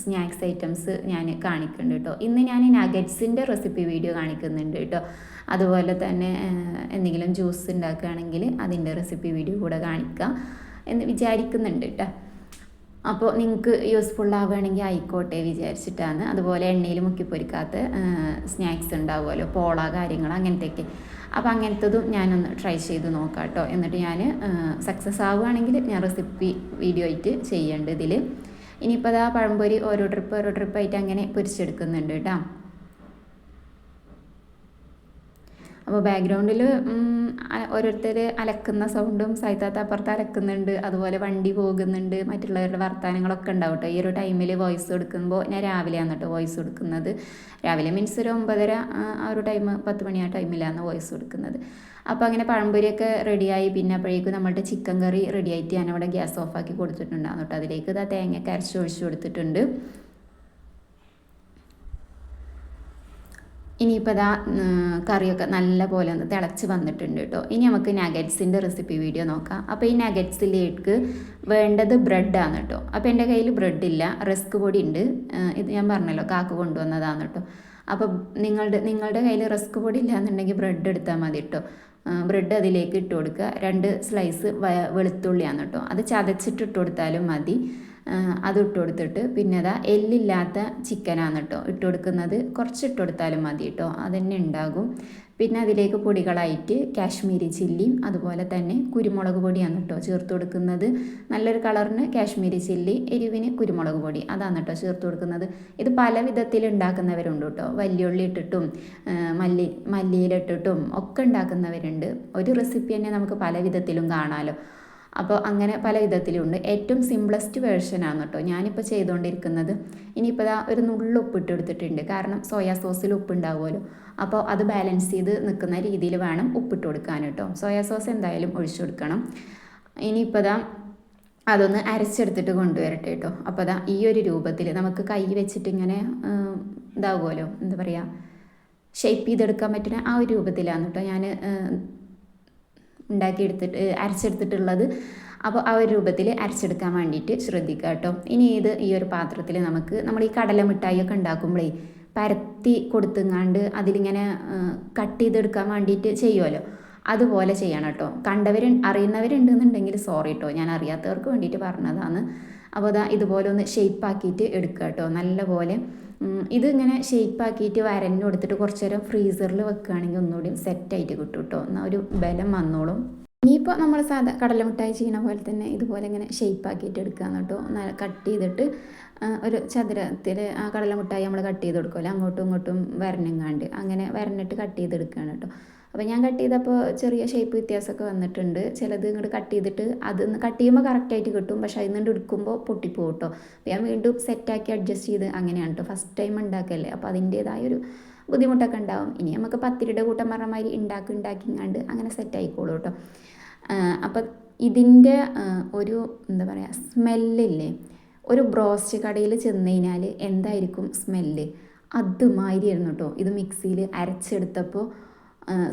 സ്നാക്സ് ഐറ്റംസ് ഞാൻ കാണിക്കുന്നുണ്ട് കേട്ടോ. ഇന്ന് ഞാൻ നഗറ്റ്സിന്റെ റെസിപ്പി വീഡിയോ കാണിക്കുന്നുണ്ട് കേട്ടോ. അതുപോലെ തന്നെ എന്തെങ്കിലും ജ്യൂസ് ഉണ്ടാക്കുകയാണെങ്കിൽ അതിന്റെ റെസിപ്പി വീഡിയോ കൂടെ കാണിക്കാം എന്ന് വിചാരിക്കുന്നുണ്ട് കേട്ടോ. അപ്പോൾ നിങ്ങൾക്ക് യൂസ്ഫുൾ ആവുകയാണെങ്കിൽ ആയിക്കോട്ടെ വിചാരിച്ചിട്ടാണ്. അതുപോലെ എണ്ണയിൽ മുക്കി പൊരിക്കാത്ത സ്നാക്സ് ഉണ്ടാവുമല്ലോ പോള കാര്യങ്ങൾ അങ്ങനത്തെയൊക്കെ. അപ്പോൾ അങ്ങനത്തതും ഞാനൊന്ന് ട്രൈ ചെയ്ത് നോക്കാം കേട്ടോ. എന്നിട്ട് ഞാൻ സക്സസ് ആവുകയാണെങ്കിൽ ഞാൻ റെസിപ്പി വീഡിയോ ആയിട്ട് ചെയ്യേണ്ടതിൽ ഇനിയിപ്പോൾ അതാ പഴംപൊരി ഓരോ ട്രിപ്പ് ഓരോ ട്രിപ്പായിട്ട് അങ്ങനെ പൊരിച്ചെടുക്കുന്നുണ്ട് കേട്ടോ. അപ്പോൾ ബാക്ക്ഗ്രൗണ്ടിൽ ഓരോരുത്തർ അലക്കുന്ന സൗണ്ടും സൈത്താത്ത അപ്പുറത്ത് അലക്കുന്നുണ്ട്. അതുപോലെ വണ്ടി പോകുന്നുണ്ട്. മറ്റുള്ളവരുടെ വർത്തമാനങ്ങളൊക്കെ ഉണ്ടാവും കേട്ടോ. ഈ ഒരു ടൈമിൽ വോയിസ് കൊടുക്കുമ്പോൾ ഞാൻ രാവിലെയാണ് കേട്ടോ വോയിസ് കൊടുക്കുന്നത്. രാവിലെ മീൻസ് ഒരു ഒമ്പതര ആ ഒരു ടൈം പത്ത് മണി ആ ടൈമിലാണ് വോയിസ് കൊടുക്കുന്നത്. അപ്പോൾ അങ്ങനെ പഴംപൊരിയൊക്കെ റെഡിയായി പിന്നെ അപ്പോഴേക്കും നമ്മളുടെ ചിക്കൻ കറി റെഡിയായിട്ട് ഞാനവിടെ ഗ്യാസ് ഓഫാക്കി കൊടുത്തിട്ടുണ്ടാകും കേട്ടോ അതിലേക്ക് ഇതാ തേങ്ങ അരച്ച് ഒഴിച്ചു കൊടുത്തിട്ടുണ്ട്. ഇനിയിപ്പോൾ ഇതാ കറിയൊക്കെ നല്ല പോലെ ഒന്ന് തിളച്ച് വന്നിട്ടുണ്ട് കേട്ടോ ഇനി നമുക്ക് നഗറ്റ്സിന്റെ റെസിപ്പി വീഡിയോ നോക്കാം. അപ്പോൾ ഈ നഗറ്റ്സിലേക്ക് വേണ്ടത് ബ്രെഡാണ് കേട്ടോ അപ്പോൾ എന്റെ കയ്യിൽ ബ്രെഡില്ല റസ്ക് പൊടി ഉണ്ട്. ഇത് ഞാൻ പറഞ്ഞല്ലോ കാക്ക കൊണ്ടുവന്നതാണ് കേട്ടോ അപ്പോൾ നിങ്ങളുടെ നിങ്ങളുടെ കയ്യിൽ റിസ്ക് പൊടി ഇല്ല എന്നുണ്ടെങ്കിൽ ബ്രെഡ് എടുത്താൽ മതി കേട്ടോ ബ്രെഡ് അതിലേക്ക് ഇട്ട് കൊടുക്കുക. രണ്ട് സ്ലൈസ് വെളുത്തുള്ളിയാണ് കേട്ടോ. അത് ചതച്ചിട്ട് ഇട്ട് കൊടുത്താലും മതി. അത് ഇട്ട് കൊടുത്തിട്ട് പിന്നെ അതാ എല്ലില്ലാത്ത ചിക്കനാണ് കേട്ടോ ഇട്ട് കൊടുക്കുന്നത്. കുറച്ച് ഇട്ട് കൊടുത്താലും മതി കേട്ടോ അതന്നെ ഉണ്ടാകും. പിന്നെ അതിലേക്ക് പൊടികളായിട്ട് കാശ്മീരി ചില്ലിയും അതുപോലെ തന്നെ കുരുമുളക് പൊടിയാണ് കേട്ടോ ചേർത്ത് കൊടുക്കുന്നത്. നല്ലൊരു കളറിന് കാശ്മീരി ചില്ലി എരിവിന് കുരുമുളക് പൊടി അതാണ് കേട്ടോ ചേർത്ത് കൊടുക്കുന്നത്. ഇത് പല വിധത്തിൽ ഉണ്ടാക്കുന്നവരുണ്ട് കേട്ടോ വല്യുള്ളി ഇട്ടിട്ടും മല്ലി മല്ലിയിലിട്ടിട്ടും ഒക്കെ ഉണ്ടാക്കുന്നവരുണ്ട്. ഒരു റെസിപ്പി തന്നെ നമുക്ക് പല വിധത്തിലും കാണാമല്ലോ അപ്പോൾ അങ്ങനെ പല വിധത്തിലുണ്ട്. ഏറ്റവും സിംപ്ലസ്റ്റ് വേർഷനാണ് കേട്ടോ ഞാനിപ്പോൾ ചെയ്തുകൊണ്ടിരിക്കുന്നത്. ഇനിയിപ്പോൾ ഇതാ ഒരു നുള്ളു ഉപ്പ് ഇട്ട് കൊടുത്തിട്ടുണ്ട്. കാരണം സോയാ സോസിൽ ഉപ്പ് ഉണ്ടാവുമല്ലോ അപ്പോൾ അത് ബാലൻസ് ചെയ്ത് നിൽക്കുന്ന രീതിയിൽ വേണം ഉപ്പിട്ട് കൊടുക്കാൻ കേട്ടോ. സോയാ സോസ് എന്തായാലും ഒഴിച്ചു കൊടുക്കണം. ഇനിയിപ്പോൾ ഇതാ അതൊന്ന് അരച്ചെടുത്തിട്ട് കൊണ്ടുവരട്ടെ കേട്ടോ. അപ്പോൾ അതാ ഈ ഒരു രൂപത്തിൽ നമുക്ക് കൈ വെച്ചിട്ട് ഇങ്ങനെ ഇതാവുമല്ലോ. എന്താ പറയുക? ഷേപ്പ് ചെയ്തെടുക്കാൻ പറ്റുന്ന ആ ഒരു രൂപത്തിലാണ് കേട്ടോ ഞാൻ ഉണ്ടാക്കിയെടുത്തിട്ട് അരച്ചെടുത്തിട്ടുള്ളത്. അപ്പോൾ ആ ഒരു രൂപത്തിൽ അരച്ചെടുക്കാൻ വേണ്ടിയിട്ട് ശ്രദ്ധിക്കുക കേട്ടോ. ഇനി ഇത് ഈ ഒരു പാത്രത്തിൽ നമുക്ക് നമ്മൾ ഈ കടല മിഠായിയൊക്കെ ഉണ്ടാക്കുമ്പോഴേ പരത്തി കൊടുത്തുങ്ങാണ്ട് അതിലിങ്ങനെ കട്ട് ചെയ്തെടുക്കാൻ വേണ്ടിയിട്ട് ചെയ്യുമല്ലോ അതുപോലെ ചെയ്യണം കേട്ടോ. കണ്ടവർ അറിയുന്നവരുണ്ടെന്നുണ്ടെങ്കിൽ സോറി കേട്ടോ. ഞാൻ അറിയാത്തവർക്ക് വേണ്ടിയിട്ട് പറഞ്ഞതാണ്. അപ്പോൾ അതാ ഇതുപോലെ ഒന്ന് ഷേപ്പാക്കിയിട്ട് എടുക്കുക കേട്ടോ. നല്ലപോലെ ഇതിങ്ങനെ ഷേപ്പാക്കിയിട്ട് വരഞ്ഞു കൊടുത്തിട്ട് കുറച്ച് നേരം ഫ്രീസറിൽ വെക്കുകയാണെങ്കിൽ ഒന്നുകൂടി സെറ്റായിട്ട് കിട്ടും കേട്ടോ എന്നാൽ ഒരു ബലം വന്നോളും. ഇനിയിപ്പോൾ നമ്മൾ സാധാ കടലമിഠായി ചെയ്യുന്ന പോലെ തന്നെ ഇതുപോലെ ഇങ്ങനെ ഷേപ്പാക്കിയിട്ട് എടുക്കുകയെന്ന് കേട്ടോ കട്ട് ചെയ്തിട്ട് ഒരു ചതുരത്തിൽ ആ കടലമിഠായി നമ്മൾ കട്ട് ചെയ്ത് കൊടുക്കുമല്ലോ അങ്ങോട്ടും ഇങ്ങോട്ടും വരണെങ്ങാണ്ട്. അങ്ങനെ വരണിട്ട് കട്ട് ചെയ്തെടുക്കുകയാണ് കേട്ടോ അപ്പോൾ ഞാൻ കട്ട് ചെയ്തപ്പോൾ ചെറിയ ഷേപ്പ് വ്യത്യാസമൊക്കെ വന്നിട്ടുണ്ട്. ചിലത് ഇങ്ങോട്ട് കട്ട് ചെയ്തിട്ട് അത് കട്ട് ചെയ്യുമ്പോൾ കറക്റ്റായിട്ട് കിട്ടും. പക്ഷെ അതിൽ നിന്ന് എടുക്കുമ്പോൾ പൊട്ടിപ്പോകും കേട്ടോ അപ്പോൾ ഞാൻ വീണ്ടും സെറ്റാക്കി അഡ്ജസ്റ്റ് ചെയ്ത് അങ്ങനെയാണ് കേട്ടോ ഫസ്റ്റ് ടൈം ഉണ്ടാക്കല്ലേ. അപ്പോൾ അതിന്റേതായൊരു ബുദ്ധിമുട്ടൊക്കെ ഉണ്ടാവും. ഇനി നമുക്ക് പത്തിരിയുടെ കൂട്ടം പറഞ്ഞ മാതിരി ഉണ്ടാക്കി ഉണ്ടാക്കിങ്ങാണ്ട് അങ്ങനെ സെറ്റ് ആയിക്കോളൂ കേട്ടോ അപ്പം ഇതിന്റെ ഒരു എന്താ പറയുക സ്മെല്ലില്ലേ? ഒരു ബ്രോസ്റ്റ് കടയിൽ ചെന്ന് കഴിഞ്ഞാൽ എന്തായിരിക്കും സ്മെല്ല്? അതുമാതിരിയായിരുന്നു കേട്ടോ ഇത് മിക്സിയിൽ അരച്ചെടുത്തപ്പോൾ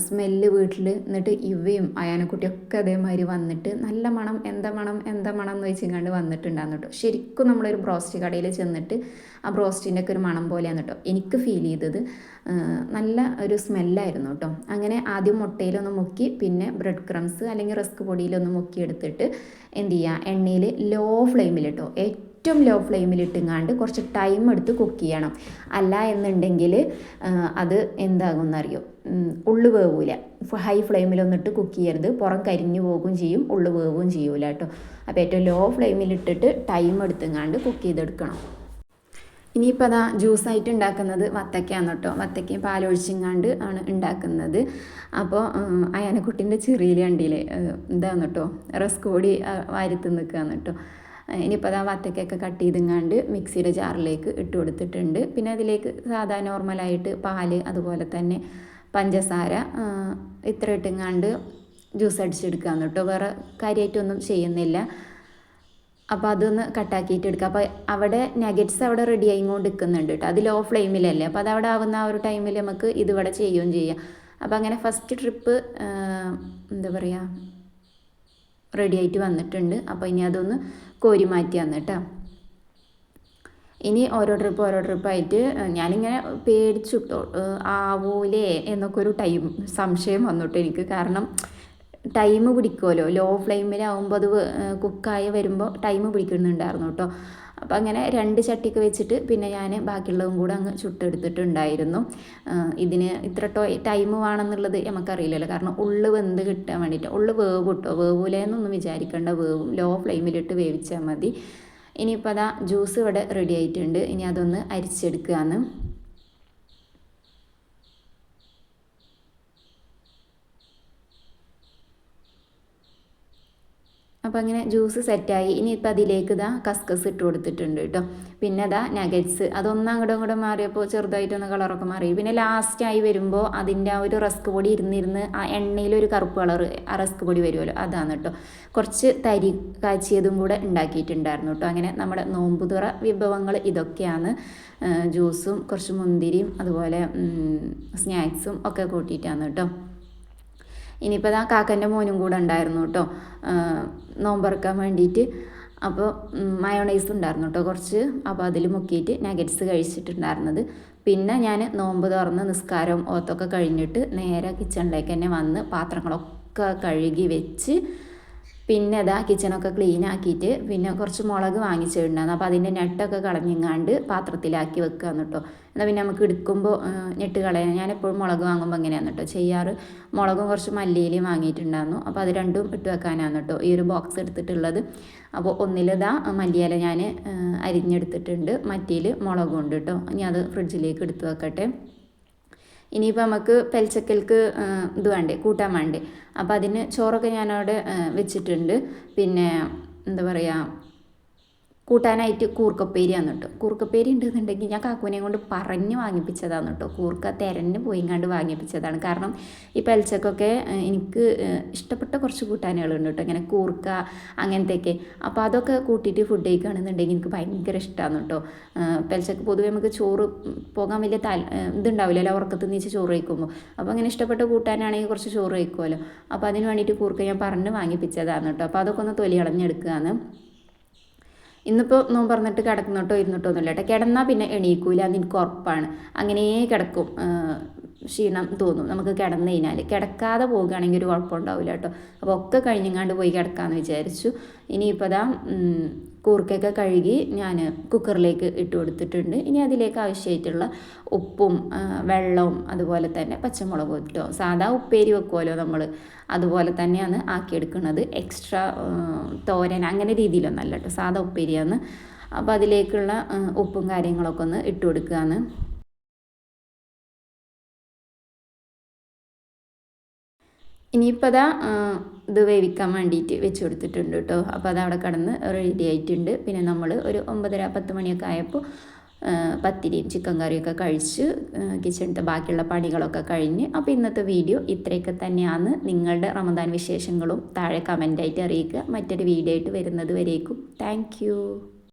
സ്മെല്ല് വീട്ടിൽ എന്നിട്ട് ഇവയും അയാനക്കുട്ടിയൊക്കെ അതേമാതിരി വന്നിട്ട് നല്ല മണം എന്താ മണം എന്താ മണം എന്ന് വെച്ചിങ്ങാണ്ട് വന്നിട്ടുണ്ടാകുന്നു കേട്ടോ. ശരിക്കും നമ്മളൊരു ബ്രോസ്റ്റ് കടയിൽ ചെന്നിട്ട് ആ ബ്രോസ്റ്റിന്റെ ഒക്കെ ഒരു മണം പോലെയാണ് കേട്ടോ എനിക്ക് ഫീൽ ചെയ്തത്. നല്ല ഒരു സ്മെല്ലായിരുന്നു കേട്ടോ. അങ്ങനെ ആദ്യം മുട്ടയിലൊന്ന് മുക്കി പിന്നെ ബ്രെഡ് ക്രംസ് അല്ലെങ്കിൽ റസ്ക് പൊടിയിലൊന്ന് മുക്കി എടുത്തിട്ട് എന്ത് ചെയ്യുക എണ്ണയിൽ ലോ ഫ്ലെയിമിൽ കേട്ടോ ലോ ഫ്ലെയിമിൽ ഇട്ടുങ്ങാണ്ട് കുറച്ച് ടൈം എടുത്ത് കുക്ക് ചെയ്യണം. അല്ല എന്നുണ്ടെങ്കിൽ അത് എന്താകുമെന്നറിയോ ഉള്ളു വേവൂല. ഹൈ ഫ്ലെയിമിലൊന്നിട്ട് കുക്ക് ചെയ്യരുത്. പുറം കരിഞ്ഞു പോകുകയും ചെയ്യും ഉള്ളു വേവുകയും ചെയ്യൂല കേട്ടോ അപ്പോൾ ഏറ്റവും ലോ ഫ്ലെയിമിലിട്ടിട്ട് ടൈം എടുത്തുങ്ങാണ്ട് കുക്ക് ചെയ്തെടുക്കണം. ഇനിയിപ്പോൾ അതാ ജ്യൂസായിട്ട് ഉണ്ടാക്കുന്നത് വത്തക്കയാണ് കേട്ടോ വത്തക്കയും പാലൊഴിച്ചിങ്ങാണ്ട് ആണ് ഉണ്ടാക്കുന്നത്. അപ്പോൾ അയാനക്കുട്ടീന്റെ ചെറിയ വണ്ടിയിൽ ഇതാണ് കേട്ടോ റസ്കോടി വാരിത്ത് നിൽക്കുകയാണ് കേട്ടോ ഇനിയിപ്പോൾ അതാ വത്തക്കൊക്കെ കട്ട് ചെയ്തെങ്ങാണ്ട് മിക്സിയുടെ ജാറിലേക്ക് ഇട്ട് കൊടുത്തിട്ടുണ്ട്. പിന്നെ അതിലേക്ക് സാധാ നോർമലായിട്ട് പാൽ അതുപോലെ തന്നെ പഞ്ചസാര ഇത്ര ഇട്ടെങ്ങാണ്ട് ജ്യൂസ് അടിച്ചെടുക്കാമെന്ന് കേട്ടോ വേറെ കാര്യമായിട്ടൊന്നും ചെയ്യുന്നില്ല. അപ്പോൾ അതൊന്ന് കട്ടാക്കിയിട്ട് എടുക്കുക അപ്പോൾ അവിടെ നഗറ്റ്സ് അവിടെ റെഡി ആയിക്കൊണ്ട് നിൽക്കുന്നുണ്ട് കേട്ടോ അത് ലോ ഫ്ലെയിമിലല്ലേ അപ്പോൾ അത് അവിടെ ആവുന്ന ആ ഒരു ടൈമിൽ നമുക്ക് ഇതിവിടെ ചെയ്യുകയും ചെയ്യാം. അപ്പോൾ അങ്ങനെ ഫസ്റ്റ് ട്രിപ്പ് എന്താ പറയുക റെഡി ആയിട്ട് വന്നിട്ടുണ്ട്. അപ്പോൾ ഇനി അതൊന്ന് കോരി മാറ്റി കേട്ടോ. ഇനി ഓരോ ട്രിപ്പ് ഓരോ ട്രിപ്പായിട്ട് ഞാനിങ്ങനെ പേടിച്ചു. ആവൂലേ എന്നൊക്കെ ഒരു ടൈം സംശയം വന്നിട്ട് എനിക്ക്. കാരണം ടൈം പിടിക്കുമല്ലോ ലോ ഫ്ലെയിമിലാവുമ്പോൾ അത് കുക്കായി വരുമ്പോൾ ടൈം പിടിക്കുന്നുണ്ടായിരുന്നു കേട്ടോ. അപ്പം അങ്ങനെ രണ്ട് ചട്ടിക്ക് വെച്ചിട്ട് പിന്നെ ഞാൻ ബാക്കിയുള്ളതും കൂടെ അങ്ങ് ചുട്ടെടുത്തിട്ടുണ്ടായിരുന്നു. ഇതിന് ഇത്ര ടോ ടൈം വേണമെന്നുള്ളത് നമുക്കറിയില്ലല്ലോ. കാരണം ഉള്ളു വെന്ത് കിട്ടാൻ വേണ്ടിയിട്ട് ഉള്ളു വേവ് കിട്ടോ വേവൂലേന്നൊന്നും വിചാരിക്കേണ്ട. വേവും ലോ ഫ്ലെയിമിലിട്ട് വേവിച്ചാൽ മതി. ഇനിയിപ്പോൾ അതാ ജ്യൂസ് ഇവിടെ റെഡി ആയിട്ടുണ്ട്. ഇനി അതൊന്ന് അരിച്ചെടുക്കുകയാണ് അപ്പോൾ അങ്ങനെ ജ്യൂസ് സെറ്റായി ഇനി ഇപ്പോൾ അതിലേക്ക് ഇതാ കസ്കസ് ഇട്ട് കൊടുത്തിട്ടുണ്ട് കേട്ടോ പിന്നെ അതാ നഗറ്റ്സ് അതൊന്നും അങ്ങോട്ടും ഇങ്ങോട്ടും മാറിയപ്പോൾ ചെറുതായിട്ടൊന്ന് കളറൊക്കെ മാറി. പിന്നെ ലാസ്റ്റായി വരുമ്പോൾ അതിന്റെ ആ ഒരു റസ്ക് പൊടി ഇരുന്നിരുന്ന് ആ എണ്ണയിലൊരു കറുപ്പ് കളർ ആ റസ്ക് പൊടി വരുമല്ലോ അതാണ് കേട്ടോ കുറച്ച് തരി കാച്ചിയതും കൂടെ ഉണ്ടാക്കിയിട്ടുണ്ടായിരുന്നു കേട്ടോ അങ്ങനെ നമ്മുടെ നോമ്പുതുറ വിഭവങ്ങൾ ഇതൊക്കെയാണ്. ജ്യൂസും കുറച്ച് മുന്തിരിയും അതുപോലെ സ്നാക്സും ഒക്കെ കൂട്ടിയിട്ടാണ് കേട്ടോ ഇനിയിപ്പോൾ ആ കാക്കന്റെ മോനും കൂടെ ഉണ്ടായിരുന്നു കേട്ടോ. നോമ്പറക്കാൻ വേണ്ടിയിട്ട്. അപ്പോൾ മയോണൈസ് ഉണ്ടായിരുന്നു കേട്ടോ കുറച്ച്. അപ്പോൾ അതിൽ മുക്കിയിട്ട് നഗറ്റ്സ് കഴിച്ചിട്ടുണ്ടായിരുന്നത്. പിന്നെ ഞാൻ നോമ്പ് തുറന്ന് നിസ്കാരവും ഓത്തൊക്കെ കഴിഞ്ഞിട്ട് നേരെ കിച്ചണിലേക്ക് തന്നെ വന്ന് പാത്രങ്ങളൊക്കെ കഴുകി വെച്ച് പിന്നെ ഇതാ കിച്ചണൊക്കെ ക്ലീൻ ആക്കിയിട്ട് പിന്നെ കുറച്ച് മുളക് വാങ്ങിച്ചിട്ടുണ്ടായിരുന്നു അപ്പോൾ അതിന്റെ നെട്ടൊക്കെ കളഞ്ഞിങ്ങാണ്ട് പാത്രത്തിലാക്കി വെക്കുക കേട്ടോ എന്നാൽ പിന്നെ നമുക്ക് എടുക്കുമ്പോൾ ഞെട്ട് കളയാൻ ഞാൻ എപ്പോഴും മുളക് വാങ്ങുമ്പോൾ എങ്ങനെയാണ് കേട്ടോ ചെയ്യാറ്. മുളകും കുറച്ച് മല്ലിയിലും വാങ്ങിയിട്ടുണ്ടായിരുന്നു. അപ്പോൾ അത് രണ്ടും ഇട്ട് വെക്കാനാണ് കേട്ടോ ഈ ഒരു ബോക്സ് എടുത്തിട്ടുള്ളത്. അപ്പോൾ ഒന്നിലിതാ മല്ലിയില ഞാൻ അരിഞ്ഞെടുത്തിട്ടുണ്ട്. മറ്റേൽ മുളകും ഉണ്ട് കേട്ടോ ഇനി അത് ഫ്രിഡ്ജിലേക്ക് എടുത്ത് വെക്കട്ടെ. ഇനിയിപ്പോൾ നമുക്ക് പെൽച്ചക്കൽക്ക് ഇത് വേണ്ടേ കൂട്ടാൻ വേണ്ടേ. അപ്പോൾ അതിന് ചോറൊക്കെ ഞാനവിടെ വെച്ചിട്ടുണ്ട്. പിന്നെ എന്താ പറയുക കൂട്ടാനായിട്ട് കൂർക്കപ്പേരിയാണ് കേട്ടോ. കൂർക്കപ്പേരി ഉണ്ടെന്നുണ്ടെങ്കിൽ ഞാൻ കാക്കുവിനെ കൊണ്ട് പറഞ്ഞ് വാങ്ങിപ്പിച്ചതാണ് കേട്ടോ. കൂർക്ക തിരഞ്ഞ് പോയിങ്ങാണ്ട് വാങ്ങിപ്പിച്ചതാണ്. കാരണം ഈ പലിച്ചക്കൊക്കെ എനിക്ക് ഇഷ്ടപ്പെട്ട കുറച്ച് കൂട്ടാനുകളുണ്ട് കേട്ടോ. ഇങ്ങനെ കൂർക്ക അങ്ങനത്തെയൊക്കെ. അപ്പോൾ അതൊക്കെ കൂട്ടിയിട്ട് ഫുഡ് കഴിക്കുകയാണെന്നുണ്ടെങ്കിൽ എനിക്ക് ഭയങ്കര ഇഷ്ടമാണ് കേട്ടോ. പലിച്ചക്ക് പൊതുവെ നമുക്ക് ചോറ് പോകാൻ വലിയ താൽ ഇതുണ്ടാവില്ലല്ലോ. ഉറക്കത്ത് നീച്ച് ചോറ് കഴിക്കുമ്പോൾ അപ്പോൾ അങ്ങനെ ഇഷ്ടപ്പെട്ട കൂട്ടാനാണെങ്കിൽ കുറച്ച് ചോറ് കഴിക്കുമല്ലോ. അപ്പോൾ അതിന് വേണ്ടിയിട്ട് കൂർക്ക ഞാൻ പറഞ്ഞ് വാങ്ങിപ്പിച്ചതാണ് കേട്ടോ. അപ്പോൾ അതൊക്കെ ഒന്ന് തൊലി കളഞ്ഞെടുക്കുകയാണ്. ഇന്നിപ്പോൾ നോൻ പറഞ്ഞിട്ട് കിടക്കുന്നിട്ടോ ഇരുന്നിട്ടോ ഒന്നുമില്ല കേട്ടോ. കിടന്നാൽ പിന്നെ എണീക്കൂല എന്ന് എനിക്ക് ഉറപ്പാണ്. അങ്ങനെ കിടക്കും ക്ഷീണം തോന്നും നമുക്ക് കിടന്നു കഴിഞ്ഞാൽ കിടക്കാതെ പോകുകയാണെങ്കിൽ ഒരു കുഴപ്പമുണ്ടാവില്ല കേട്ടോ. അപ്പോൾ ഒക്കെ കഴിഞ്ഞങ്ങാണ്ട് പോയി കിടക്കാമെന്ന് വിചാരിച്ചു. ഇനിയിപ്പോൾ അതാ കൂർക്കയൊക്കെ കഴുകി ഞാൻ കുക്കറിലേക്ക് ഇട്ട് കൊടുത്തിട്ടുണ്ട്. ഇനി അതിലേക്ക് ആവശ്യമായിട്ടുള്ള ഉപ്പും വെള്ളവും അതുപോലെ തന്നെ പച്ചമുളകും ഇട്ടോ സാധാ ഉപ്പേരി വെക്കുമല്ലോ നമ്മൾ അതുപോലെ തന്നെയാണ് ആക്കിയെടുക്കുന്നത്. എക്സ്ട്രാ തോരൻ അങ്ങനെ രീതിയിലൊന്നല്ല കേട്ടോ സാധാ ഉപ്പേരിയാണ്. അപ്പോൾ അതിലേക്കുള്ള ഉപ്പും കാര്യങ്ങളൊക്കെ ഒന്ന് ഇട്ട് കൊടുക്കുകയാണ്. ഇനിയിപ്പോൾ അതാ ഇത് വേവിക്കാൻ വേണ്ടിയിട്ട് വെച്ച് കൊടുത്തിട്ടുണ്ട് കേട്ടോ. അപ്പോൾ അത് അവിടെ കിടന്ന് റെഡി ആയിട്ടുണ്ട്. പിന്നെ നമ്മൾ ഒരു ഒമ്പതര പത്ത് മണിയൊക്കെ ആയപ്പോൾ പത്തിരിയും ചിക്കൻ കറിയൊക്കെ കഴിച്ച് കിച്ചണിന്റെ ബാക്കിയുള്ള പണികളൊക്കെ കഴിഞ്ഞ്. അപ്പോൾ ഇന്നത്തെ വീഡിയോ ഇത്രയൊക്കെ തന്നെയാണ്. നിങ്ങളുടെ റമദാൻ വിശേഷങ്ങളും താഴെ കമന്റായിട്ട് അറിയിക്കുക. മറ്റൊരു വീഡിയോ ആയിട്ട് വരുന്നത് വരേക്കും. താങ്ക്